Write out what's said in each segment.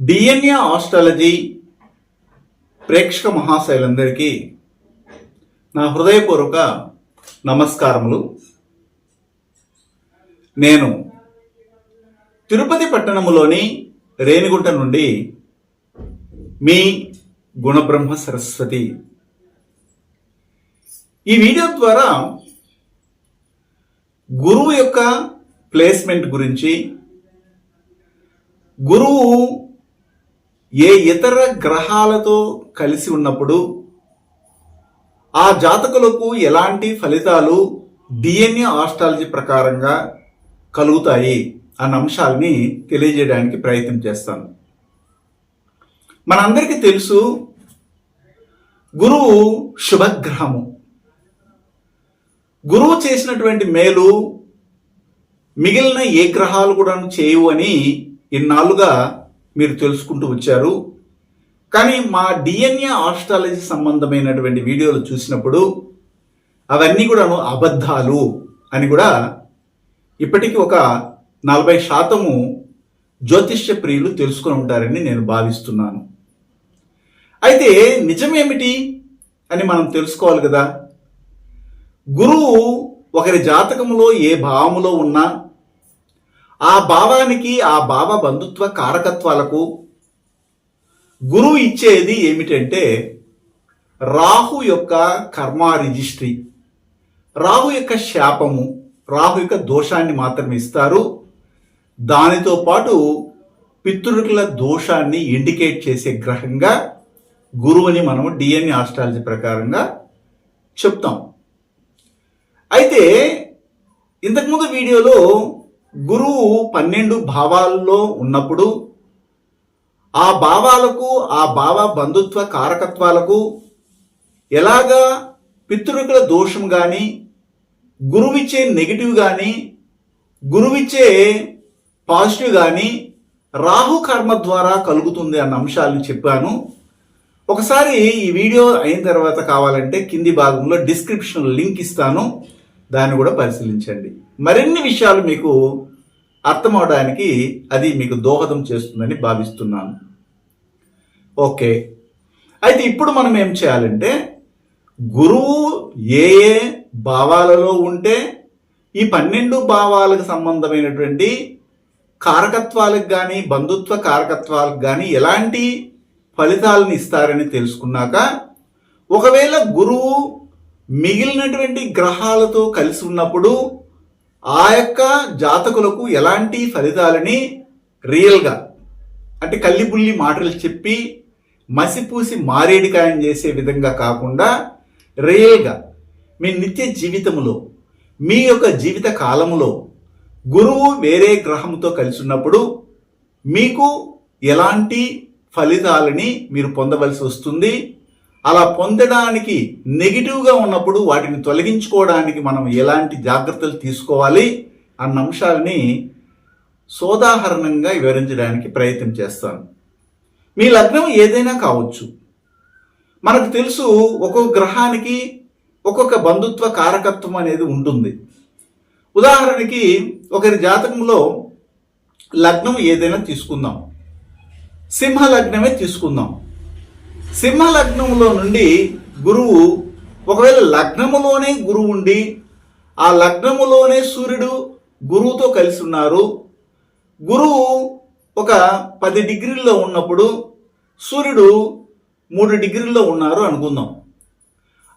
DNA astrology ప్రేక్షక మహాశైలందరికీ నా హృదయపూర్వక నమస్కారములు. నేను తిరుపతి పట్టణములోని రేణిగుంట నుండి మీ గుణబ్రహ్మ సరస్వతి. ఈ వీడియో ద్వారా గురువు యొక్క ప్లేస్మెంట్ గురించి గురువు ఏ ఇతర గ్రహాలతో కలిసి ఉన్నప్పుడు ఆ జాతకులకు ఎలాంటి ఫలితాలు డిఎన్ఏ ఆస్ట్రాలజీ ప్రకారంగా కలుగుతాయి అన్న అంశాలని తెలియజేయడానికి ప్రయత్నం చేస్తాను. మనందరికీ తెలుసు గురువు శుభగ్రహము. గురువు చేసినటువంటి మేలు మిగిలిన ఏ గ్రహాలు కూడా చేయవు అని ఇన్నాళ్ళుగా మీరు తెలుసుకుంటూ వచ్చారు. కానీ మా డిఎన్ఏ ఆస్ట్రాలజీ సంబంధమైనటువంటి వీడియోలు చూసినప్పుడు అవన్నీ కూడాను అబద్ధాలు అని కూడా ఇప్పటికీ ఒక నలభై శాతము జ్యోతిష్య ప్రియులు తెలుసుకుని ఉంటారని నేను భావిస్తున్నాను. అయితే నిజమేమిటి అని మనం తెలుసుకోవాలి కదా. గురువు ఒకరి జాతకములో ఏ భావములో ఉన్నా ఆ భావానికి ఆ భావ బంధుత్వ కారకత్వాలకు గురువు ఇచ్చేది ఏమిటంటే రాహు యొక్క కర్మ రిజిస్ట్రీ. రాహు యొక్క శాపము రాహు యొక్క దోషాన్ని మాత్రమే ఇస్తారు. దానితో పాటు పితృకుల దోషాన్ని ఇండికేట్ చేసే గ్రహంగా గురువుని మనము డిఎన్ఏ ఆస్ట్రాలజీ ప్రకారంగా చెప్తాం. అయితే ఇంతకుముందు వీడియోలో గురువు పన్నెండు భావాల్లో ఉన్నప్పుడు ఆ భావాలకు ఆ భావ బంధుత్వ కారకత్వాలకు ఎలాగా పితృకుల దోషం కానీ గురువిచ్చే నెగిటివ్ కానీ గురువిచ్చే పాజిటివ్ కానీ రాహు కర్మ ద్వారా కలుగుతుంది అన్న అంశాలను చెప్పాను. ఒకసారి ఈ వీడియో అయిన తర్వాత కావాలంటే కింది భాగంలో డిస్క్రిప్షన్ లింక్ ఇస్తాను. దాన్ని కూడా పరిశీలించండి. మరిన్ని విషయాలు మీకు అర్థమవడానికి అది మీకు దోహదం చేస్తుందని భావిస్తున్నాను. ఓకే. అయితే ఇప్పుడు మనం ఏం చేయాలంటే గురువు ఏ ఏ భావాలలో ఉంటే ఈ పన్నెండు భావాలకు సంబంధమైనటువంటి కారకత్వాలకు కానీ బంధుత్వ కారకత్వాలకు కానీ ఎలాంటి ఫలితాలను ఇస్తారని తెలుసుకున్నాక ఒకవేళ గురువు మిగిలినటువంటి గ్రహాలతో కలిసి ఉన్నప్పుడు ఆ యొక్క జాతకులకు ఎలాంటి ఫలితాలని రియల్గా అంటే కల్లిపుల్లి మాటలు చెప్పి మసిపూసి మారేడికాయం చేసే విధంగా కాకుండా రియల్గా మీ నిత్య జీవితంలో మీ యొక్క జీవిత కాలములో గురువు వేరే గ్రహంతో కలిసి ఉన్నప్పుడు మీకు ఎలాంటి ఫలితాలని మీరు పొందవలసి వస్తుంది? అలా పొందడానికి నెగిటివ్గా ఉన్నప్పుడు వాటిని తొలగించుకోవడానికి మనం ఎలాంటి జాగ్రత్తలు తీసుకోవాలి అన్న అంశాలని సోదాహరణంగా వివరించడానికి ప్రయత్నం చేస్తాను. మీ లగ్నం ఏదైనా కావచ్చు. మనకు తెలుసు ఒక్కొక్క గ్రహానికి ఒక్కొక్క బంధుత్వ కారకత్వం అనేది ఉంటుంది. ఉదాహరణకి ఒకరి జాతకంలో లగ్నం ఏదైనా తీసుకుందాం. సింహ లగ్నమే తీసుకుందాం. సింహ లగ్నంలో నుండి గురువు ఒకవేళ లగ్నములోనే గురువు ఉండి ఆ లగ్నములోనే సూర్యుడు గురువుతో కలిసి ఉన్నారు. గురువు ఒక పది డిగ్రీల్లో ఉన్నప్పుడు సూర్యుడు మూడు డిగ్రీల్లో ఉన్నారు అనుకుందాం.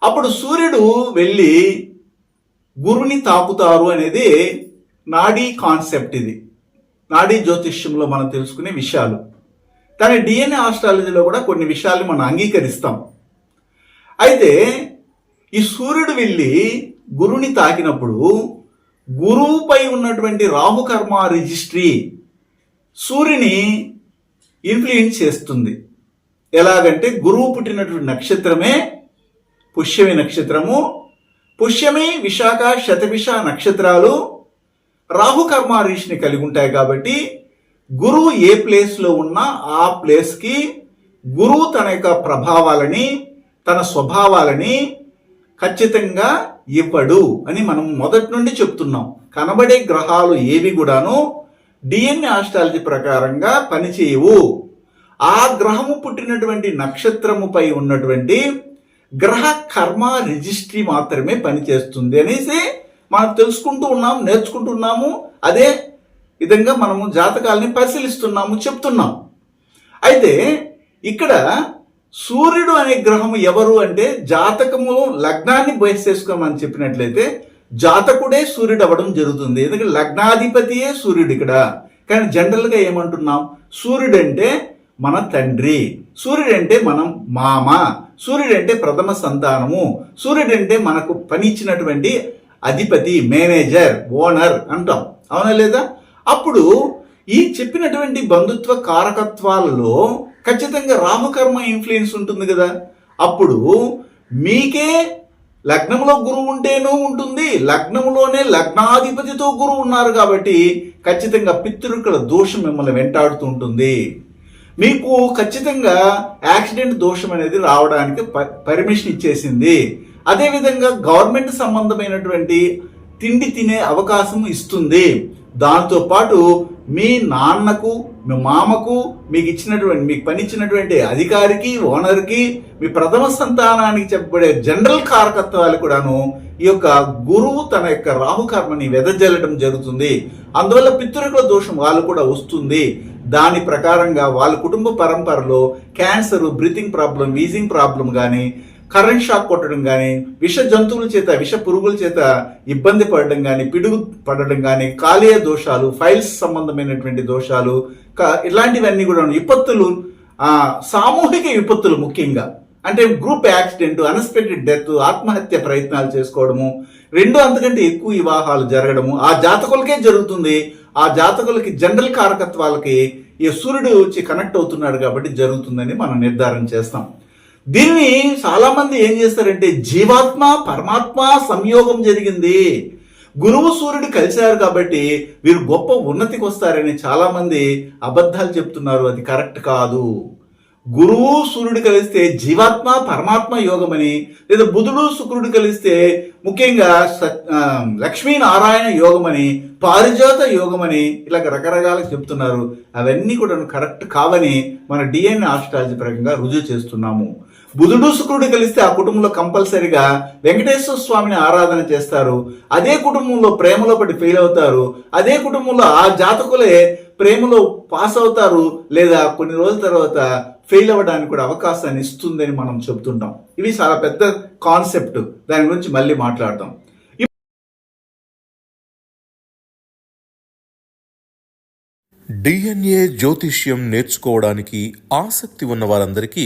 అప్పుడు సూర్యుడు వెళ్ళి గురుని తాకుతారు అనేది నాడీ కాన్సెప్ట్ ఇది. నాడీ జ్యోతిష్యంలో మనం తెలుసుకునే విషయాలు. కానీ డిఎన్ఏ ఆస్ట్రాలజీలో కూడా కొన్ని విషయాలు మనం అంగీకరిస్తాం. అయితే ఈ సూర్యుడు వెళ్ళి గురుని తాకినప్పుడు గురువుపై ఉన్నటువంటి రాహుకర్మ రిజిస్ట్రీ సూర్యుని ఇన్ఫ్లుయెన్స్ చేస్తుంది. ఎలాగంటే గురువు పుట్టినటువంటి నక్షత్రమే పుష్యమి నక్షత్రము. పుష్యమి విశాఖ శతభిష నక్షత్రాలు రాహుకర్మ రీష్ని కలిగి ఉంటాయి కాబట్టి గురువు ఏ ప్లేస్లో ఉన్నా ఆ ప్లేస్కి గురువు తన యొక్క ప్రభావాలని తన స్వభావాలని ఖచ్చితంగా ఇవ్వడు అని మనం మొదటి నుండి చెప్తున్నాం. కనబడే గ్రహాలు ఏవి కూడాను డిఎన్ఏ ఆస్ట్రాలజీ ప్రకారంగా పనిచేయవు. ఆ గ్రహము పుట్టినటువంటి నక్షత్రముపై ఉన్నటువంటి గ్రహ కర్మ రిజిస్ట్రీ మాత్రమే పనిచేస్తుంది అనేసి మనం తెలుసుకుంటూ ఉన్నాం నేర్చుకుంటున్నాము అదే విధంగా మనము జాతకాలని పరిశీలిస్తున్నాము చెప్తున్నాం అయితే ఇక్కడ సూర్యుడు అనే గ్రహం ఎవరు అంటే జాతకము లగ్నాన్ని బేస్ చేసుకోమని చెప్పినట్లయితే జాతకుడే సూర్యుడు అవ్వడం జరుగుతుంది. ఎందుకంటే లగ్నాధిపతియే సూర్యుడు ఇక్కడ. కానీ జనరల్గా ఏమంటున్నాం? సూర్యుడు అంటే మన తండ్రి. సూర్యుడు అంటే మనం మామ. సూర్యుడు అంటే ప్రథమ సంతానము. సూర్యుడు అంటే మనకు పని ఇచ్చినటువంటి అధిపతి మేనేజర్ ఓనర్ అంటాం. అవునా లేదా? అప్పుడు ఈ చెప్పినటువంటి బంధుత్వ కారకత్వాలలో ఖచ్చితంగా రామకర్మ ఇన్ఫ్లుయెన్స్ ఉంటుంది కదా. అప్పుడు మీకే లగ్నంలో గురువు ఉంటేనూ ఉంటుంది లగ్నంలోనే లగ్నాధిపతితో గురువు ఉన్నారు కాబట్టి ఖచ్చితంగా పితృకుల దోషం మిమ్మల్ని వెంటాడుతూ ఉంటుంది. మీకు ఖచ్చితంగా యాక్సిడెంట్ దోషం అనేది రావడానికి ప- పర్మిషన్ ఇచ్చేసింది. అదేవిధంగా గవర్నమెంట్ సంబంధమైనటువంటి తిండి తినే అవకాశం ఇస్తుంది. దాంతో పాటు మీ నాన్నకు మీ మామకు మీకు ఇచ్చినటువంటి మీకు పని ఇచ్చినటువంటి అధికారికి ఓనర్కి మీ ప్రథమ సంతానానికి చెప్పబడే జనరల్ కారకత్వాలు కూడాను ఈ యొక్క గురువు తన యొక్క రాహుకర్మని వెదజల్లడం జరుగుతుంది. అందువల్ల పితృకుల దోషం వాళ్ళు కూడా వస్తుంది. దాని ప్రకారంగా వాళ్ళ కుటుంబ పరంపరలో cancer breathing problem wheezing problem కానీ కరెంట్ షాక్ కొట్టడం కానీ విష జంతువుల చేత విష పురుగుల చేత ఇబ్బంది పడడం కానీ పిడుగు పడడం కానీ కాలేయ దోషాలు ఫైల్స్ సంబంధమైనటువంటి దోషాలు ఇలాంటివన్నీ కూడా విపత్తులు సామూహిక విపత్తులు ముఖ్యంగా. అంటే గ్రూప్ యాక్సిడెంట్ అన్ఎక్స్పెక్టెడ్ డెత్ ఆత్మహత్య ప్రయత్నాలు చేసుకోవడము రెండు అంతకంటే ఎక్కువ వివాహాలు జరగడము ఆ జాతకులకే జరుగుతుంది. ఆ జాతకులకి జనరల్ కారకత్వాలకి ఈ సూర్యుడు వచ్చి కనెక్ట్ అవుతున్నాడు కాబట్టి జరుగుతుందని మనం నిర్ధారణ చేస్తాం. దీన్ని చాలా మంది ఏం చేస్తారంటే జీవాత్మ పరమాత్మ సంయోగం జరిగింది. గురువు సూర్యుడు కలిశారు కాబట్టి వీరు గొప్ప ఉన్నతికి వస్తారని చాలా మంది అబద్ధాలు చెప్తున్నారు. అది కరెక్ట్ కాదు. గురువు సూర్యుడు కలిస్తే జీవాత్మ పరమాత్మ యోగమని లేదా బుధుడు శుక్రుడు కలిస్తే ముఖ్యంగా స- ఆ, లక్ష్మీనారాయణ యోగమని పారిజాత యోగమని ఇలా రకరకాలుగా చెప్తున్నారు. అవన్నీ కూడా కరెక్ట్ కావని మన డిఎన్ఏ ఆస్ట్రాలజీ ప్రకంగా రుజువు చేస్తున్నాము. బుధుడు శుక్రుడు కలిస్తే ఆ కుటుంబంలో కంపల్సరిగా వెంకటేశ్వర స్వామిని ఆరాధన చేస్తారు. అదే కుటుంబంలో ప్రేమలో పడి ఫెయిల్ అవుతారు. అదే కుటుంబంలో ఆ జాతకులే ప్రేమలో పాస్ అవుతారు లేదా కొన్ని రోజుల తర్వాత ఫెయిల్ అవ్వడానికి కూడా అవకాశాన్ని ఇస్తుందని మనం చెబుతుంటాం. ఇవి చాలా పెద్ద కాన్సెప్ట్ దాని గురించి మళ్ళీ మాట్లాడదాం. డిఎన్ఏ జ్యోతిష్యం నేర్చుకోవడానికి ఆసక్తి ఉన్న వారందరికీ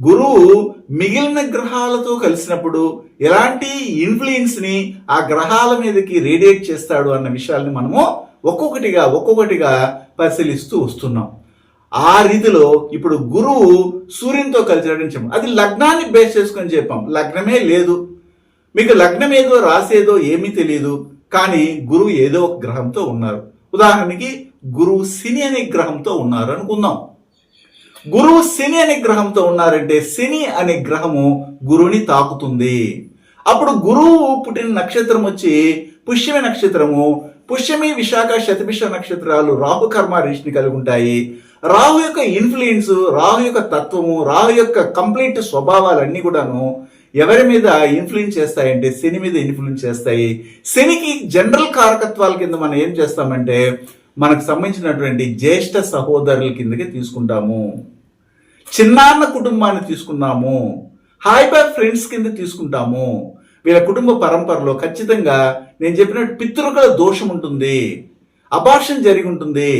గురువు మిగిలిన గ్రహాలతో కలిసినప్పుడు ఎలాంటి ఇన్ఫ్లుయెన్స్ని ఆ గ్రహాల మీదకి రేడియేట్ చేస్తాడు అన్న విషయాల్ని మనము ఒక్కొక్కటిగా ఒక్కొక్కటిగా పరిశీలిస్తూ వస్తున్నాం. ఆ రీతిలో ఇప్పుడు గురువు సూర్యునితో కలిసినట్టు చెప్పాం. అది లగ్నాన్ని బేస్ చేసుకొని చెప్పాం. లగ్నమే లేదు. మీకు లగ్నం ఏదో రాసేదో ఏమీ తెలియదు కానీ గురువు ఏదో ఒక గ్రహంతో ఉన్నారు. ఉదాహరణకి గురువు శని అనే గ్రహంతో ఉన్నారు అనుకుందాం. గురువు శని అనే గ్రహంతో ఉన్నారంటే శని అనే గ్రహము గురువుని తాకుతుంది. అప్పుడు గురువు పుట్టిన నక్షత్రం వచ్చి పుష్యమి నక్షత్రము. పుష్యమి విశాఖ శతభిష నక్షత్రాలు రాహు కర్మ రీష్ని కలిగి ఉంటాయి. రాహు యొక్క ఇన్ఫ్లుయెన్స్ రాహు యొక్క తత్వము రాహు యొక్క కంప్లీట్ స్వభావాలన్నీ కూడాను ఎవరి మీద ఇన్ఫ్లుయెన్స్ చేస్తాయంటే శని మీద ఇన్ఫ్లుయెన్స్ చేస్తాయి. శనికి జనరల్ కారకత్వాల కింద మనం ఏం చేస్తామంటే మనకు సంబంధించినటువంటి జ్యేష్ఠ సహోదరుల కిందకి తీసుకుంటాము. చిన్నాన్న కుటుంబాన్ని తీసుకున్నాము హాయ్ బై ఫ్రెండ్స్ కింద తీసుకుంటాము. వీళ్ళ కుటుంబ పరంపరలో ఖచ్చితంగా నేను చెప్పినట్టు పితృకల దోషం ఉంటుంది అబార్షన్ జరిగి ఉంటుంది.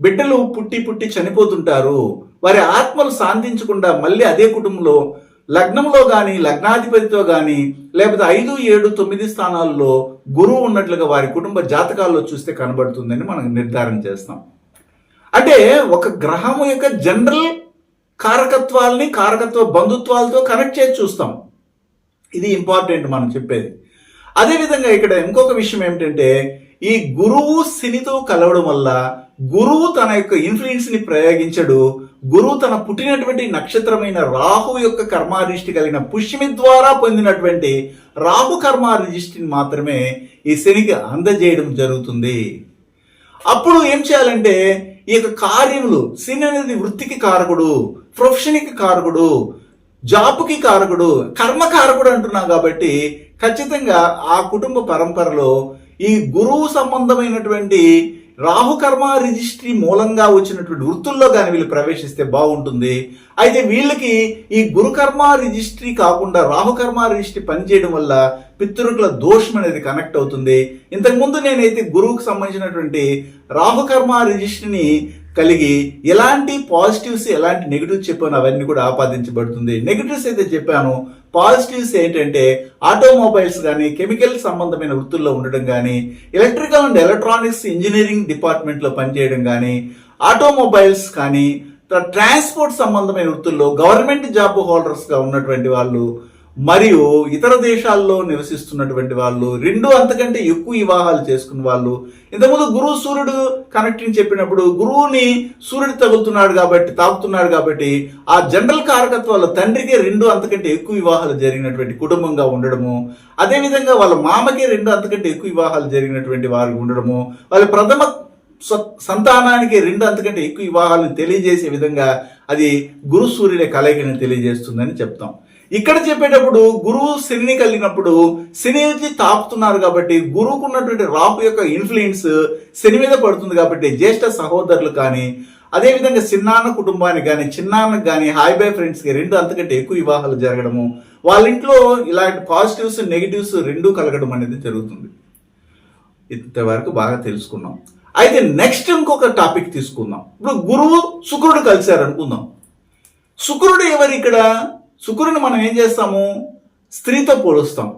బిడ్డలు పుట్టి పుట్టి చనిపోతుంటారు. వారి ఆత్మలు శాంతించకుండా మళ్ళీ అదే కుటుంబంలో లగ్నంలో కానీ లగ్నాధిపతితో కానీ లేకపోతే ఐదు ఏడు తొమ్మిది స్థానాల్లో గురువు ఉన్నట్లుగా వారి కుటుంబ జాతకాల్లో చూస్తే కనబడుతుందని మనం నిర్ధారణ చేస్తాం. అంటే ఒక గ్రహము యొక్క జనరల్ కారకత్వాల్ని కారకత్వ బంధుత్వాలతో కనెక్ట్ చేసి చూస్తాం. ఇది ఇంపార్టెంట్ మనం చెప్పేది. అదేవిధంగా ఇక్కడ ఇంకొక విషయం ఏమిటంటే ఈ గురువు శనితో కలవడం వల్ల గురువు తన యొక్క ఇన్ఫ్లుయెన్స్ని ప్రయోగించడు. గురువు తన పుట్టినటువంటి నక్షత్రమైన రాహు యొక్క కర్మారిష్టి కలిగిన పుష్యమి ద్వారా పొందినటువంటి రాహు కర్మారిష్టిని మాత్రమే ఈ శనికి అందజేయడం జరుగుతుంది. అప్పుడు ఏం చేయాలంటే ఈ యొక్క కార్యములు శని అనేది వృత్తికి కారకుడు. ప్రొఫెషన్కి కారకుడు జాబ్కి కారకుడు కర్మ కారకుడు అంటున్నాం కాబట్టి ఖచ్చితంగా ఆ కుటుంబ పరంపరలో ఈ గురువు సంబంధమైనటువంటి రాహుకర్మ రిజిస్ట్రీ మూలంగా వచ్చినటువంటి వృత్తుల్లో కానీ వీళ్ళు ప్రవేశిస్తే బాగుంటుంది. అయితే వీళ్ళకి ఈ గురుకర్మ రిజిస్ట్రీ కాకుండా రాహుకర్మ రిజిస్ట్రీ పనిచేయడం వల్ల పితృకుల దోషం అనేది కనెక్ట్ అవుతుంది. ఇంతకుముందు నేనైతే గురువుకు సంబంధించినటువంటి రాహుకర్మ రిజిస్ట్రీని కలిగి ఎలాంటి పాజిటివ్స్ ఎలాంటి నెగిటివ్స్ చెప్పాను అవన్నీ కూడా ఆపాదించబడుతుంది. నెగిటివ్స్ అయితే చెప్పాను. పాజిటివ్స్ ఏంటంటే ఆటోమొబైల్స్ కానీ కెమికల్ సంబంధమైన వృత్తుల్లో ఉండడం కానీ ఎలక్ట్రికల్ అండ్ ఎలక్ట్రానిక్స్ ఇంజనీరింగ్ డిపార్ట్మెంట్లో పనిచేయడం కానీ ఆటోమొబైల్స్ కానీ ట్రాన్స్పోర్ట్ సంబంధమైన వృత్తుల్లో గవర్నమెంట్ జాబ్ హోల్డర్స్గా ఉన్నటువంటి వాళ్ళు మరియు ఇతర దేశాల్లో నివసిస్తున్నటువంటి వాళ్ళు రెండు అంతకంటే ఎక్కువ వివాహాలు చేసుకున్న వాళ్ళు. ఇంతకుముందు గురువు సూర్యుడు కనెక్టింగ్ చెప్పినప్పుడు గురువుని సూర్యుడు తగులుతున్నాడు కాబట్టి తాకుతున్నాడు కాబట్టి ఆ జనరల్ కారకత్వాల తండ్రికి రెండు అంతకంటే ఎక్కువ వివాహాలు జరిగినటువంటి కుటుంబంగా ఉండడము. అదేవిధంగా వాళ్ళ మామకి రెండు అంతకంటే ఎక్కువ వివాహాలు జరిగినటువంటి వారు ఉండడము. వాళ్ళ ప్రథమ సంతానానికి రెండు అంతకంటే ఎక్కువ వివాహాలను తెలియజేసే విధంగా అది గురు సూర్యుల కలయికని తెలియజేస్తుందని చెప్తాం. ఇక్కడ చెప్పేటప్పుడు గురువు శనిని కలిగినప్పుడు శని తాపుతున్నారు కాబట్టి గురువుకు ఉన్నటువంటి రాహు యొక్క ఇన్ఫ్లుయెన్స్ శని మీద పడుతుంది కాబట్టి జ్యేష్ఠ సహోదరులు కానీ అదేవిధంగా చిన్నాన్న కుటుంబానికి కానీ చిన్నాన్నకు కానీ హాయ్ బై ఫ్రెండ్స్కి రెండు అంతకంటే ఎక్కువ వివాహాలు జరగడము వాళ్ళ ఇంట్లో ఇలాంటి పాజిటివ్స్ నెగిటివ్స్ రెండు కలగడం అనేది జరుగుతుంది. ఇంతవరకు బాగా తెలుసుకున్నాం. అయితే నెక్స్ట్ ఇంకొక టాపిక్ తీసుకుందాం. ఇప్పుడు గురువు శుక్రుడు కలిశారు అనుకుందాం శుక్రుడు ఎవరు ఇక్కడ? శుక్రుడిని మనం ఏం చేస్తాము? స్త్రీతో పోలుస్తాం.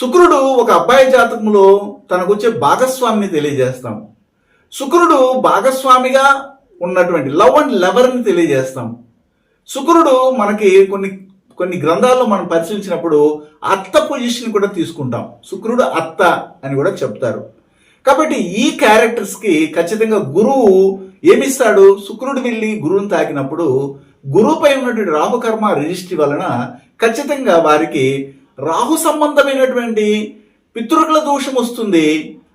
శుక్రుడు ఒక అబ్బాయి జాతకంలో తనకు వచ్చే భాగస్వామిని తెలియజేస్తాం. శుక్రుడు భాగస్వామిగా ఉన్నటువంటి లవ్ అండ్ లవర్ని తెలియజేస్తాం. శుక్రుడు మనకి కొన్ని కొన్ని గ్రంథాల్లో మనం పరిశీలించినప్పుడు అత్త పొజిషన్ కూడా తీసుకుంటాం. శుక్రుడు అత్త అని కూడా చెప్తారు. కాబట్టి ఈ క్యారెక్టర్స్కి ఖచ్చితంగా గురువు ఏమిస్తాడు? శుక్రుడు వెళ్ళి గురువుని తాకినప్పుడు గురువుపై ఉన్నటువంటి రాహుకర్మ రిజిస్ట్రీ వలన ఖచ్చితంగా వారికి రాహు సంబంధమైనటువంటి పితృకుల దోషం వస్తుంది.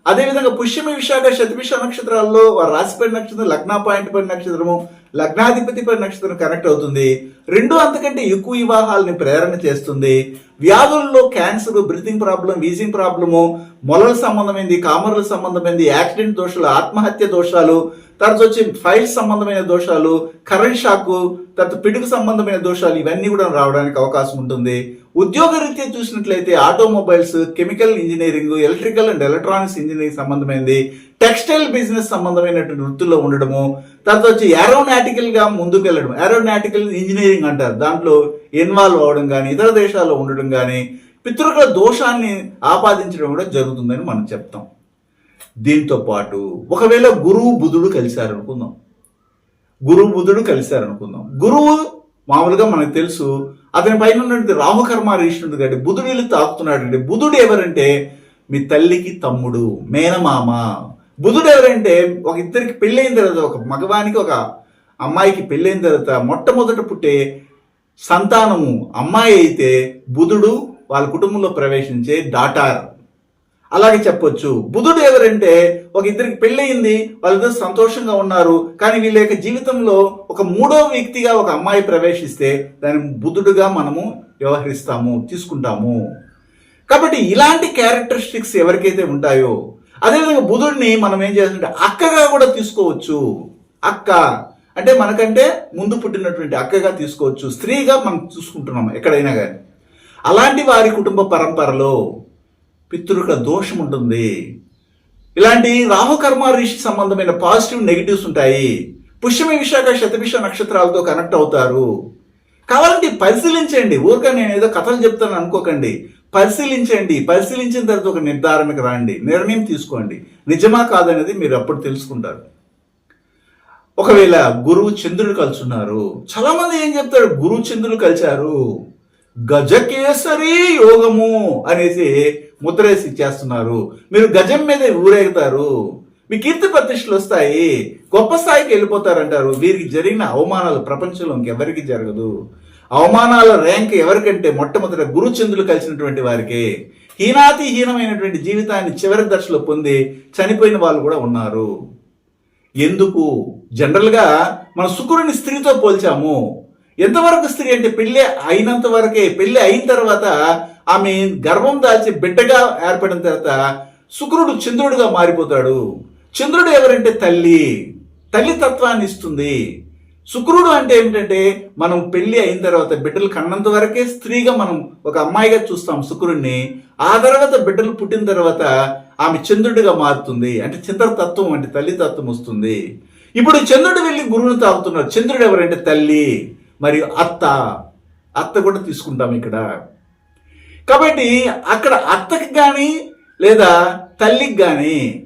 అదేవిధంగా పుష్యమి విశాఖ శతభిష నక్షత్రాల్లో వారు రాశిపడి నక్షత్రం లగ్న పాయింట్ పడి నక్షత్రము లగ్నాధిపతి పడి నక్షత్రం కనెక్ట్ అవుతుంది. రెండు అంతకంటే ఎక్కువ వివాహాలని ప్రేరణ చేస్తుంది. వ్యాధుల్లో cancer breathing problem wheezing problem మొలల సంబంధమైంది కామర్ల సంబంధమైంది యాక్సిడెంట్ దోషాలు ఆత్మహత్య దోషాలు తర్వాత వచ్చి ఫైల్స్ సంబంధమైన దోషాలు కరెంట్ షాక్ తర్వాత పిడుగు సంబంధమైన దోషాలు ఇవన్నీ కూడా రావడానికి అవకాశం ఉంటుంది. ఉద్యోగ రీత్యా చూసినట్లయితే automobiles chemical engineering electrical and electronics engineering సంబంధమైనది టెక్స్టైల్ బిజినెస్ సంబంధమైనటువంటి వృత్తుల్లో ఉండడము తర్వాత వచ్చి ఏరోనాటికల్గా ముందుకు వెళ్ళడం ఏరోనాటికల్ ఇంజనీరింగ్ ఇంబ్రీడింగ్ అంటారు. దాంట్లో ఇన్వాల్వ్ అవ్వడం కానీ ఇతర దేశాల్లో ఉండడం కానీ పితృకుల దోషాన్ని ఆపాదించడం కూడా జరుగుతుందని మనం చెప్తాం. దీంతో పాటు ఒకవేళ గురువు బుధుడు కలిశారు అనుకుందాం గురువు బుధుడు కలిశారు అనుకుందాం గురువు మామూలుగా మనకు తెలుసు అతని పైన ఉన్నటువంటి రాహుకర్మ రీషుడు కాబట్టి బుధుడు వెళ్ళి తాకుతున్నాడు అంటే బుధుడు ఎవరంటే మీ తల్లికి తమ్ముడు మేనమామ. బుధుడు ఎవరంటే ఒక ఇద్దరికి పెళ్ళైన తర్వాత ఒక మగవానికి ఒక అమ్మాయికి పెళ్ళైన తర్వాత మొట్టమొదట పుట్టే సంతానము అమ్మాయి అయితే బుధుడు వాళ్ళ కుటుంబంలో ప్రవేశించే డాటార్. అలాగే చెప్పొచ్చు. బుధుడు ఎవరంటే ఒక ఇద్దరికి పెళ్ళయింది వాళ్ళిద్దరు సంతోషంగా ఉన్నారు కానీ వీళ్ళ యొక్క జీవితంలో ఒక మూడో వ్యక్తిగా ఒక అమ్మాయి ప్రవేశిస్తే దాన్ని బుధుడుగా మనము వ్యవహరిస్తాము తీసుకుంటాము. కాబట్టి ఇలాంటి క్యారెక్టరిస్టిక్స్ ఎవరికైతే ఉంటాయో అదేవిధంగా బుధుడిని మనం ఏం చేస్తుంటే అక్కగా కూడా తీసుకోవచ్చు. అక్క. అంటే మనకంటే ముందు పుట్టినటువంటి అక్కగా తీసుకోవచ్చు స్త్రీగా మనం చూసుకుంటున్నాం ఎక్కడైనా కానీ అలాంటి వారి కుటుంబ పరంపరలో పితృక దోషం ఉంటుంది. ఇలాంటి రాహుకర్మ ఋషి సంబంధమైన పాజిటివ్ నెగిటివ్స్ ఉంటాయి. పుష్యమి విశాఖ శతభిష నక్షత్రాలతో కనెక్ట్ అవుతారు. కావాలంటే పరిశీలించండి ఊరికే నేను ఏదో కథలు చెప్తాను అనుకోకండి. పరిశీలించండి పరిశీలించిన తర్వాత ఒక నిర్ధారణకు రండి. నిర్ణయం తీసుకోండి. నిజమా కాదనేది మీరు అప్పుడు తెలుసుకుంటారు. ఒకవేళ గురువు చంద్రుడు కలుసున్నారు చాలా మంది ఏం చెప్తారు? గురువు చంద్రుడు కలిశారు. గజకేసరి యోగము అనేసి ముద్రేసి ఇచ్చేస్తున్నారు మీరు గజం మీద ఊరేగుతారు. మీ కీర్తి ప్రతిష్టలు వస్తాయి. గొప్ప స్థాయికి వెళ్ళిపోతారంటారు. వీరికి జరిగిన అవమానాలు ప్రపంచంలో ఇంకెవరికి జరగదు. అవమానాల ర్యాంక్ ఎవరికంటే మొట్టమొదట గురుచంద్రులు కలిసినటువంటి వారికి. హీనాతి హీనమైనటువంటి జీవితాన్ని చివరి దశలో పొంది చనిపోయిన వాళ్ళు కూడా ఉన్నారు. ఎందుకు? జనరల్గా మన శుక్రుని స్త్రీతో పోల్చాము. ఎంతవరకు స్త్రీ అంటే పెళ్ళి అయినంత వరకే పెళ్ళి అయిన తర్వాత ఆమె గర్భం దాల్చి బిడ్డగా ఏర్పడిన తర్వాత శుక్రుడు చంద్రుడిగా మారిపోతాడు. చంద్రుడు ఎవరంటే తల్లి. తల్లి తత్వాన్ని ఇస్తుంది. శుక్రుడు అంటే ఏమిటంటే మనం పెళ్ళి అయిన తర్వాత బిడ్డలు కన్నంత వరకే స్త్రీగా మనం ఒక అమ్మాయిగా చూస్తాం శుక్రుడిని ఆ తర్వాత బిడ్డలు పుట్టిన తర్వాత ఆమె చంద్రుడిగా మారుతుంది. అంటే చంద్రతత్వం అంటే తల్లి తత్వం వస్తుంది. ఇప్పుడు చంద్రుడు వెళ్ళి గురువుని తాగుతున్నాడు. చంద్రుడు ఎవరంటే తల్లి మరియు అత్త. అత్త కూడా తీసుకుంటాం ఇక్కడ. కాబట్టి అక్కడ అత్తకి కానీ లేదా తల్లికి కానీ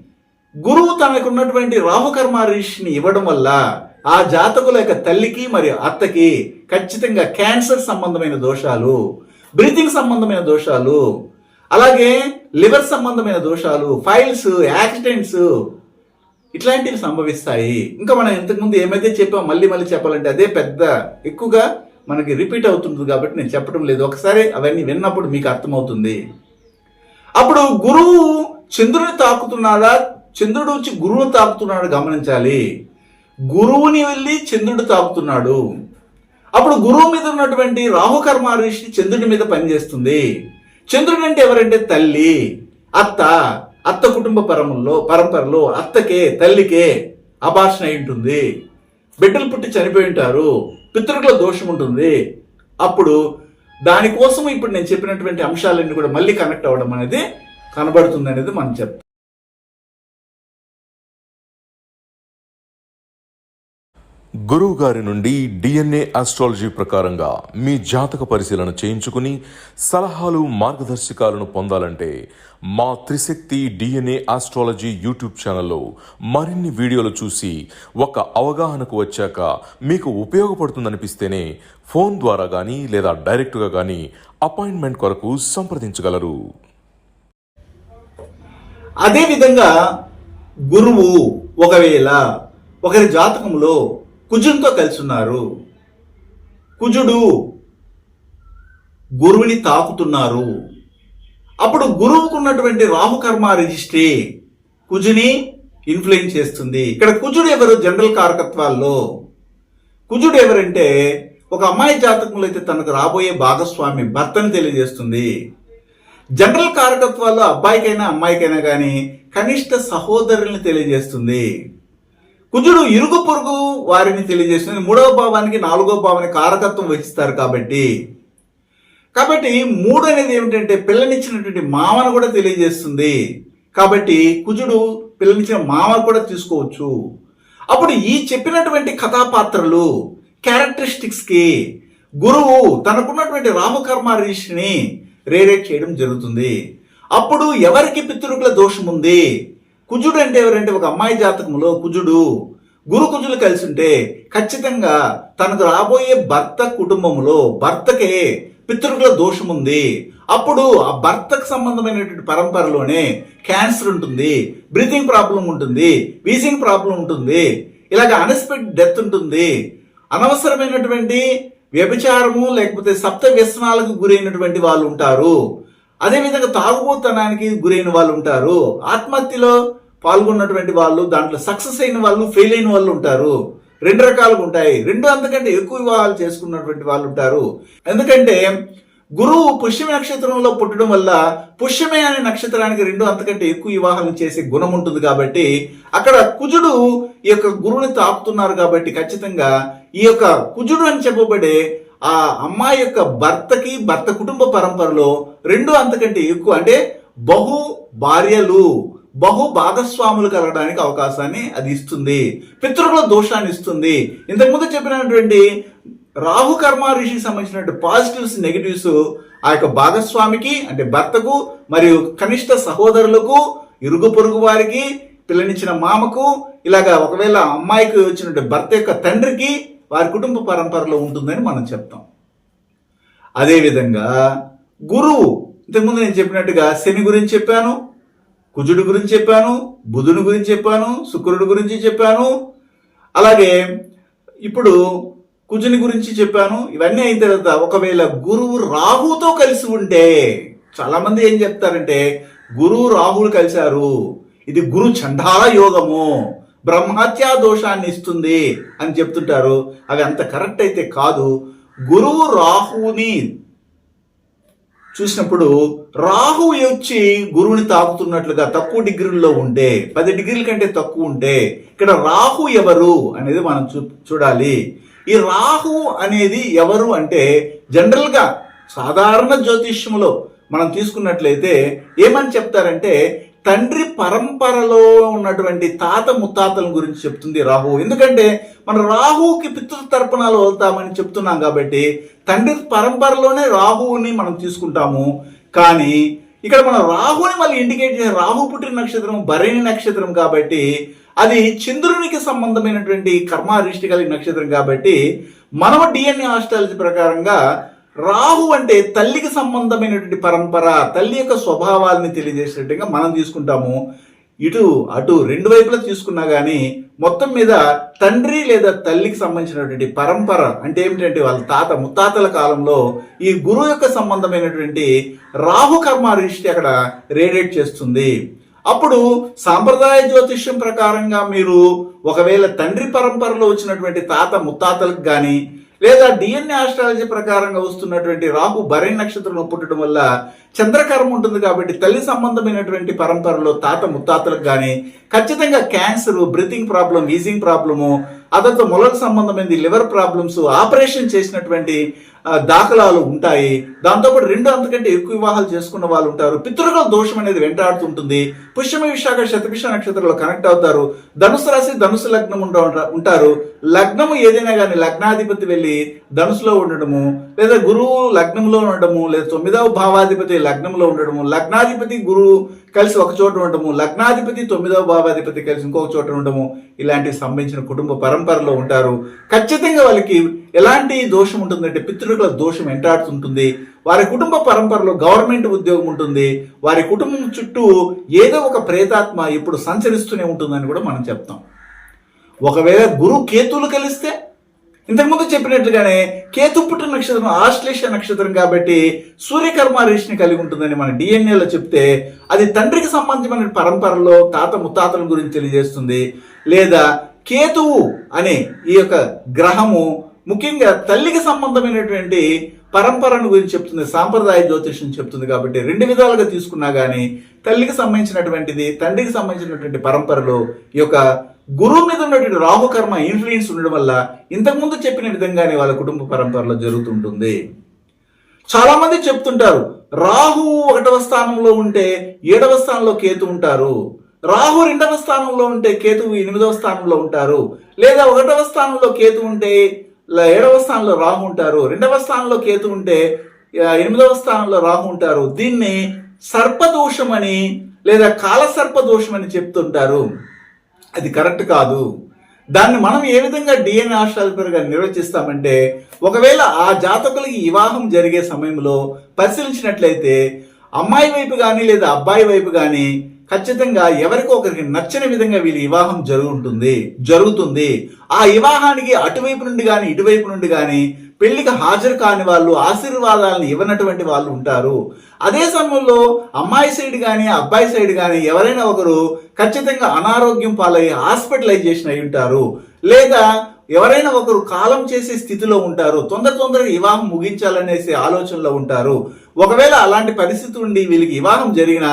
గురువు తనకు ఉన్నటువంటి రాహుకర్మ ఋషిని ఇవ్వడం వల్ల ఆ జాతకుల యొక్క తల్లికి మరియు అత్తకి ఖచ్చితంగా క్యాన్సర్ సంబంధమైన దోషాలు బ్రీతింగ్ సంబంధమైన దోషాలు అలాగే లివర్ సంబంధమైన దోషాలు ఫైల్స్ యాక్సిడెంట్స్ ఇట్లాంటివి సంభవిస్తాయి. ఇంకా మనం ఇంతకుముందు ఏమైతే చెప్పామో మళ్ళీ మళ్ళీ చెప్పాలంటే అదే పెద్ద ఎక్కువగా మనకి రిపీట్ అవుతుంది కాబట్టి నేను చెప్పడం లేదు. ఒకసారి అవన్నీ విన్నప్పుడు మీకు అర్థమవుతుంది. అప్పుడు గురువు చంద్రుని తాకుతున్నాడా? చంద్రుడు వచ్చి గురువుని తాకుతున్నాడు గమనించాలి. గురువుని వెళ్ళి చంద్రుడు తాకుతున్నాడు. అప్పుడు గురువు మీద ఉన్నటువంటి రాహుకర్మ ఋషి చంద్రుడి మీద పనిచేస్తుంది. చంద్రుడు అంటే ఎవరంటే తల్లి అత్త అత్త కుటుంబ పరములో పరంపరలో అత్తకే తల్లికే అభాషణ అయి ఉంటుంది. బిడ్డలు పుట్టి చనిపోయి ఉంటారు పితృకుల దోషం ఉంటుంది. అప్పుడు దానికోసం ఇప్పుడు నేను చెప్పినటువంటి అంశాలన్నీ కూడా మళ్ళీ కనెక్ట్ అవ్వడం అనేది కనబడుతుంది అనేది మనం చెప్తాం. గురువు గారి నుండి డిఎన్ఏ ఆస్ట్రాలజీ ప్రకారంగా మీ జాతక పరిశీలన చేయించుకుని సలహాలు మార్గదర్శకాలను పొందాలంటే మా త్రిశక్తి డిఎన్ఏ ఆస్ట్రాలజీ యూట్యూబ్ ఛానల్లో మరిన్ని వీడియోలు చూసి ఒక అవగాహనకు వచ్చాక మీకు ఉపయోగపడుతుందనిపిస్తేనే ఫోన్ ద్వారా కానీ లేదా డైరెక్ట్గా కానీ అపాయింట్మెంట్ కొరకు సంప్రదించగలరు. అదేవిధంగా గురువు ఒకవేళ ఒకరి జాతకంలో కుజునితో కలిసి ఉన్నారు కుజుడు గురువుని తాకుతున్నారు. అప్పుడు గురువుకు ఉన్నటువంటి రాహుకర్మ రిజిస్ట్రీ కుజుని ఇన్ఫ్లుయెన్స్ చేస్తుంది. ఇక్కడ కుజుడు ఎవరు? జనరల్ కారకత్వాల్లో. కుజుడు ఎవరంటే ఒక అమ్మాయి జాతకంలో అయితే తనకు రాబోయే భాగస్వామి భర్తని తెలియజేస్తుంది. జనరల్ కారకత్వాల్లో అబ్బాయికైనా అమ్మాయికైనా కానీ కనిష్ట సహోదరుల్ని తెలియజేస్తుంది. కుజుడు ఇరుగు పొరుగు వారిని తెలియజేస్తుంది. మూడవ భావానికి నాలుగవ భావానికి కారకత్వం వహిస్తారు కాబట్టి. కాబట్టి మూడు అనేది ఏమిటంటే పిల్లనిచ్చినటువంటి మామను కూడా తెలియజేస్తుంది. కాబట్టి కుజుడు పిల్లనిచ్చిన మామ కూడా తీసుకోవచ్చు. అప్పుడు ఈ చెప్పినటువంటి కథాపాత్రలు క్యారెక్టరిస్టిక్స్కి గురువు తనకున్నటువంటి రామకర్మ రీషిని రేరేట్ చేయడం జరుగుతుంది. అప్పుడు ఎవరికి పితృకుల దోషం ఉంది కుజుడు అంటే ఎవరంటే ఒక అమ్మాయి జాతకంలో కుజుడు. గురు కుజులు కలిసి ఉంటే ఖచ్చితంగా తనకు రాబోయే భర్త కుటుంబంలో భర్తకే పితృకుల దోషం ఉంది అప్పుడు ఆ భర్తకు సంబంధమైనటువంటి పరంపరలోనే క్యాన్సర్ ఉంటుంది బ్రీతింగ్ ప్రాబ్లం ఉంటుంది వీజింగ్ ప్రాబ్లం ఉంటుంది ఇలాగ అన్ఎక్స్పెక్టెడ్ డెత్ ఉంటుంది. అనవసరమైనటువంటి వ్యభిచారము లేకపోతే సప్త వ్యసనాలకు గురైనటువంటి వాళ్ళు ఉంటారు. అదేవిధంగా తాగుబోతనానికి గురైన వాళ్ళు ఉంటారు. ఆత్మహత్యలో పాల్గొన్నటువంటి వాళ్ళు దాంట్లో సక్సెస్ అయిన వాళ్ళు ఫెయిల్ అయిన వాళ్ళు ఉంటారు. రెండు రకాలుగా ఉంటాయి. రెండు అంతకంటే ఎక్కువ వివాహాలు చేసుకున్నటువంటి వాళ్ళు ఉంటారు. ఎందుకంటే గురువు పుష్యమి నక్షత్రంలో పుట్టడం వల్ల పుష్యమే అనే నక్షత్రానికి రెండు అంతకంటే ఎక్కువ వివాహాలు చేసే గుణం ఉంటుంది కాబట్టి అక్కడ కుజుడు ఈ యొక్క గురువుని తాకుతున్నారు కాబట్టి ఖచ్చితంగా ఈ యొక్క కుజుడు అని చెప్పబడే ఆ అమ్మాయి యొక్క భర్తకి భర్త కుటుంబ పరంపరలో రెండు అంతకంటే ఎక్కువ అంటే బహు భార్యలు. బహు భాగస్వాములు కలగడానికి అవకాశాన్ని అది ఇస్తుంది. పితృకుల దోషాన్ని ఇస్తుంది. ఇంతకుముందు చెప్పినటువంటి రాహు కర్మ ఋషికి సంబంధించినటువంటి పాజిటివ్స్ నెగిటివ్స్ ఆ యొక్క భాగస్వామికి అంటే భర్తకు మరియు కనిష్ట సహోదరులకు ఇరుగు పొరుగు వారికి పిల్లనిచ్చిన మామకు ఇలాగా ఒకవేళ అమ్మాయికి వచ్చినటువంటి భర్త యొక్క తండ్రికి వారి కుటుంబ పరంపరలో ఉంటుందని మనం చెప్తాం. అదేవిధంగా గురువు ఇంతకుముందు నేను చెప్పినట్టుగా శని గురించి చెప్పాను. కుజుడు గురించి చెప్పాను బుధుని గురించి చెప్పాను శుక్రుడి గురించి చెప్పాను. అలాగే ఇప్పుడు కుజుని గురించి చెప్పాను ఇవన్నీ అయిన తర్వాత ఒకవేళ గురువు రాహుతో కలిసి ఉంటే చాలా మంది ఏం చెప్తారంటే గురువు రాహులు కలిశారు ఇది గురు చండాల యోగము బ్రహ్మత్యా దోషాన్ని ఇస్తుంది అని చెప్తుంటారు. అవి అంత కరెక్ట్ అయితే కాదు గురువు రాహుని చూసినప్పుడు రాహు వచ్చి గురువుని తాకుతున్నట్లుగా తక్కువ డిగ్రీల్లో ఉంటే పది డిగ్రీల కంటే తక్కువ ఉంటే ఇక్కడ రాహు ఎవరు అనేది మనం చూ చూడాలి. ఈ రాహు అనేది ఎవరు అంటే జనరల్గా సాధారణ జ్యోతిష్యములో మనం తీసుకున్నట్లయితే ఏమని చెప్తారంటే తండ్రి పరంపరలో ఉన్నటువంటి తాత ముత్తాతల గురించి చెప్తుంది రాహు. ఎందుకంటే మన రాహుకి పితృ తర్పణాలు వెళ్తామని చెప్తున్నాం కాబట్టి తండ్రి పరంపరలోనే రాహువుని మనం తీసుకుంటాము. కానీ ఇక్కడ మన రాహుని మళ్ళీ ఇండికేట్ చేసే రాహు పుట్టిన నక్షత్రం భరణి నక్షత్రం కాబట్టి అది చంద్రునికి సంబంధమైనటువంటి కర్మారిష్టి కలిగిన నక్షత్రం కాబట్టి మనమ డిఎన్ఏ ఆస్ట్రాలజీ ప్రకారంగా రాహు అంటే తల్లికి సంబంధమైనటువంటి పరంపర తల్లి యొక్క స్వభావాలని తెలియజేసేట్టుగా మనం తీసుకుంటాము. ఇటు అటు రెండు వైపులా తీసుకున్నా కానీ మొత్తం మీద తండ్రి లేదా తల్లికి సంబంధించినటువంటి పరంపర అంటే ఏమిటంటే వాళ్ళ తాత ముత్తాతల కాలంలో ఈ గురువు యొక్క సంబంధమైనటువంటి రాహు కర్మ రిష్టి అక్కడ రేడియేట్ చేస్తుంది. అప్పుడు సాంప్రదాయ జ్యోతిష్యం ప్రకారంగా మీరు ఒకవేళ తండ్రి పరంపరలో వచ్చినటువంటి తాత ముత్తాతలకు కానీ లేదా డిఎన్ఏ ఆస్ట్రాలజీ ప్రకారంగా వస్తున్నటువంటి రాహు భరణి నక్షత్రంలో పుట్టడం వల్ల చంద్రకరం ఉంటుంది కాబట్టి తల్లి సంబంధమైనటువంటి పరంపరలో తాత ముత్తాతలకు కానీ ఖచ్చితంగా cancer breathing problem wheezing problem అదంతా మొలకు సంబంధమైనది లివర్ ప్రాబ్లమ్స్ ఆపరేషన్ చేసినటువంటి దాఖలాలు ఉంటాయి. దాంతోపాటు రెండు అంతకంటే ఎక్కువ వివాహాలు చేసుకున్న వాళ్ళు ఉంటారు. పితృగల దోషం అనేది వెంటాడుతుంటుంది. పుష్యమ విశాఖ శతభిష నక్షత్రంలో కనెక్ట్ అవుతారు. ధనుసు రాశి ధనుసు లగ్నం ఉండ- ఉంటారు. లగ్నము ఏదైనా కానీ లగ్నాధిపతి వెళ్ళి ధనుసులో ఉండడము లేదా గురువు లగ్నంలో ఉండడము లేదా తొమ్మిదవ భావాధిపతి లగ్నంలో ఉండడము లగ్నాధిపతి గురువు కలిసి ఒక చోట ఉండడము లగ్నాధిపతి తొమ్మిదవ భావాధిపతి కలిసి ఇంకొక చోట ఉండడము ఇలాంటివి సంబంధించిన కుటుంబ పరంపరలో ఉంటారు. ఖచ్చితంగా వాళ్ళకి ఎలాంటి దోషం ఉంటుందంటే పితృకుల దోషం వెంటాడుతుంటుంది వారి కుటుంబ పరంపరలో గవర్నమెంట్ ఉద్యోగం ఉంటుంది. వారి కుటుంబం చుట్టూ ఏదో ఒక ప్రేతాత్మ ఇప్పుడు సంచరిస్తూనే ఉంటుందని కూడా మనం చెప్తాం. ఒకవేళ గురు కేతులు కలిస్తే ఇంతకుముందు చెప్పినట్లుగానే కేతు పుట్టిన నక్షత్రం ఆశ్లేష నక్షత్రం కాబట్టి సూర్యకర్మ రేషిని కలిగి ఉంటుందని మన డిఎన్ఏలో చెప్తే అది తండ్రికి సంబంధించిన పరంపరలో తాత ముత్తాతల గురించి తెలియజేస్తుంది. లేదా కేతువు అనే ఈ యొక్క గ్రహము ముఖ్యంగా తల్లికి సంబంధమైనటువంటి పరంపరను గురించి చెప్తుంది సాంప్రదాయ జ్యోతిషం చెప్తుంది కాబట్టి రెండు విధాలుగా తీసుకున్నా కానీ తల్లికి సంబంధించినటువంటిది తండ్రికి సంబంధించినటువంటి పరంపరలో ఈ యొక్క గురువు మీద ఉన్నటువంటి రాహుకర్మ ఇన్ఫ్లుయెన్స్ ఉండడం వల్ల ఇంతకుముందు చెప్పిన విధంగానే వాళ్ళ కుటుంబ పరంపరలో జరుగుతుంటుంది. చాలా మంది చెప్తుంటారు రాహు ఒకటవ స్థానంలో ఉంటే ఏడవ స్థానంలో కేతు ఉంటారు. రాహు రెండవ స్థానంలో ఉంటే కేతువు ఎనిమిదవ స్థానంలో ఉంటారు. లేదా ఒకటవ స్థానంలో కేతు ఉంటే ఏడవ స్థానంలో రాహు ఉంటారు. రెండవ స్థానంలో కేతు ఉంటే ఎనిమిదవ స్థానంలో రాహు ఉంటారు. దీన్ని సర్పదోషం అని లేదా కాల దోషం అని చెప్తుంటారు. అది కరెక్ట్ కాదు. దాన్ని మనం ఏ విధంగా డిఎన్ఏ ఆస్ట్రాలజీగా నిర్వచిస్తామంటే ఒకవేళ ఆ జాతకులకి వివాహం జరిగే సమయంలో పరిశీలించినట్లయితే అమ్మాయి వైపు కానీ లేదా అబ్బాయి వైపు కానీ ఖచ్చితంగా ఎవరికో ఒకరికి నచ్చని విధంగా వీళ్ళ వివాహం జరుగుతుంది జరుగుతుంది. ఆ వివాహానికి అటువైపు నుండి కానీ ఇటువైపు నుండి కానీ పెళ్ళికి హాజరు కాని వాళ్ళు ఆశీర్వాదాలను ఇవ్వనటువంటి వాళ్ళు ఉంటారు. అదే సమయంలో అమ్మాయి సైడ్ కానీ అబ్బాయి సైడ్ కానీ ఎవరైనా ఒకరు ఖచ్చితంగా అనారోగ్యం పాలై హాస్పిటలైజేషన్ అయి ఉంటారు. లేదా ఎవరైనా ఒకరు కాలం చేసే స్థితిలో ఉంటారు. తొందర తొందరగా వివాహం ముగించాలనేసి ఆలోచనలో ఉంటారు. ఒకవేళ అలాంటి పరిస్థితి ఉండి వీళ్ళకి వివాహం జరిగిన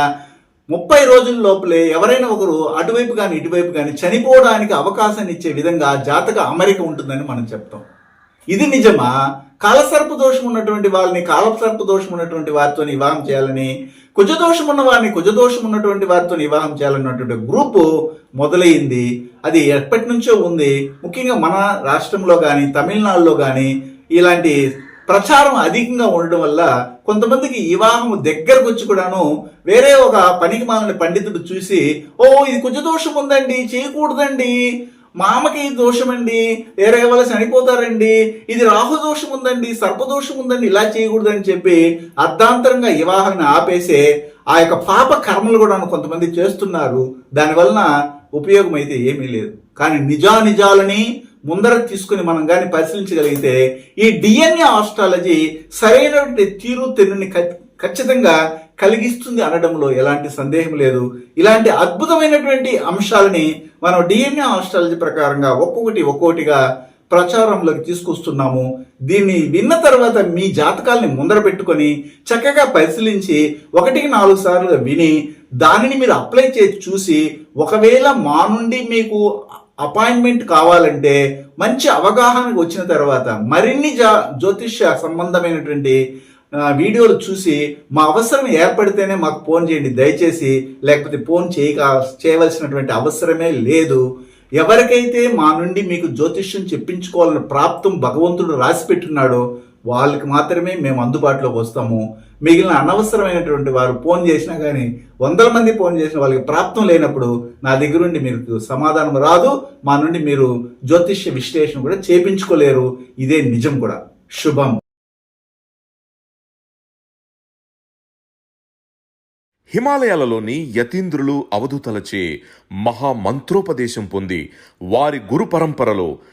ముప్పై రోజుల లోపలే ఎవరైనా ఒకరు అటువైపు కానీ ఇటువైపు కానీ చనిపోవడానికి అవకాశాన్ని ఇచ్చే విధంగా జాతక అమరిక ఉంటుందని మనం చెప్తాం. ఇది నిజమా? కాలసర్ప దోషం ఉన్నటువంటి వాళ్ళని కాలసర్ప దోషం ఉన్నటువంటి వారితో వివాహం చేయాలని కుజదోషం ఉన్న వారిని కుజదోషం ఉన్నటువంటి వారితో వివాహం చేయాలన్నటువంటి గ్రూపు మొదలైంది. అది ఎప్పటి నుంచో ఉంది. ముఖ్యంగా మన రాష్ట్రంలో కానీ తమిళనాడులో కానీ ఇలాంటి ప్రచారం అధికంగా ఉండడం వల్ల కొంతమందికి వివాహం దగ్గరకు వచ్చి కూడాను వేరే ఒక పనికి మాలని పండితుడు చూసి ఓ ఇది కుజదోషం ఉందండి చేయకూడదండి. మామకి దోషమండి వేరే వాళ్ళు చనిపోతారండి. ఇది రాహు దోషం ఉందండి సర్పదోషం ఉందండి ఇలా చేయకూడదని చెప్పి అర్ధాంతరంగా వివాహాన్ని ఆపేసే ఆ యొక్క పాప కర్మలు కూడా కొంతమంది చేస్తున్నారు. దానివలన ఉపయోగం అయితే ఏమీ లేదు. కానీ నిజానిజాలని ముందర తీసుకుని మనం కానీ పరిశీలించగలిగితే ఈ డిఎన్ఏ ఆస్ట్రాలజీ సరైనటువంటి తీరు తెన్నుని ఖచ్చితంగా కలిగిస్తుంది అనడంలో ఎలాంటి సందేహం లేదు. ఇలాంటి అద్భుతమైనటువంటి అంశాలని మనం డిఎన్ఏ ఆస్ట్రాలజీ ప్రకారంగా ఒక్కొక్కటి ఒక్కొక్కటిగా ప్రచారంలోకి తీసుకొస్తున్నాము. దీన్ని విన్న తర్వాత మీ జాతకాల్ని ముందర పెట్టుకొని చక్కగా పరిశీలించి ఒకటికి నాలుగు సార్లు విని దానిని మీరు అప్లై చేసి చూసి ఒకవేళ మా నుండి మీకు అపాయింట్మెంట్ కావాలంటే మంచి అవగాహన వచ్చిన తర్వాత మరిన్ని జా జ్యోతిష్య సంబంధమైనటువంటి వీడియోలు చూసి మా అవసరం ఏర్పడితేనే మాకు ఫోన్ చేయండి. దయచేసి లేకపోతే ఫోన్ చేయక చేయవలసినటువంటి అవసరమే లేదు. ఎవరికైతే మా నుండి మీకు జ్యోతిష్యం చెప్పించుకోవాలని ప్రాప్తం భగవంతుడు రాసి పెట్టున్నాడో వాళ్ళకి మాత్రమే మేము అందుబాటులోకి వస్తాము. మిగిలిన అనవసరమైనటువంటి వారు ఫోన్ చేసినా కానీ వందల మంది ఫోన్ చేసిన వాళ్ళకి ప్రాప్తం లేనప్పుడు నా దగ్గర నుండి మీకు సమాధానం రాదు మా నుండి మీరు జ్యోతిష్య విశ్లేషణ కూడా చేపించుకోలేరు. ఇదే నిజం కూడా. శుభం. హిమాలయాలలోని యతీంద్రులు అవధూతలచే మహామంత్రోపదేశం పొంది వారి గురు పరంపరలో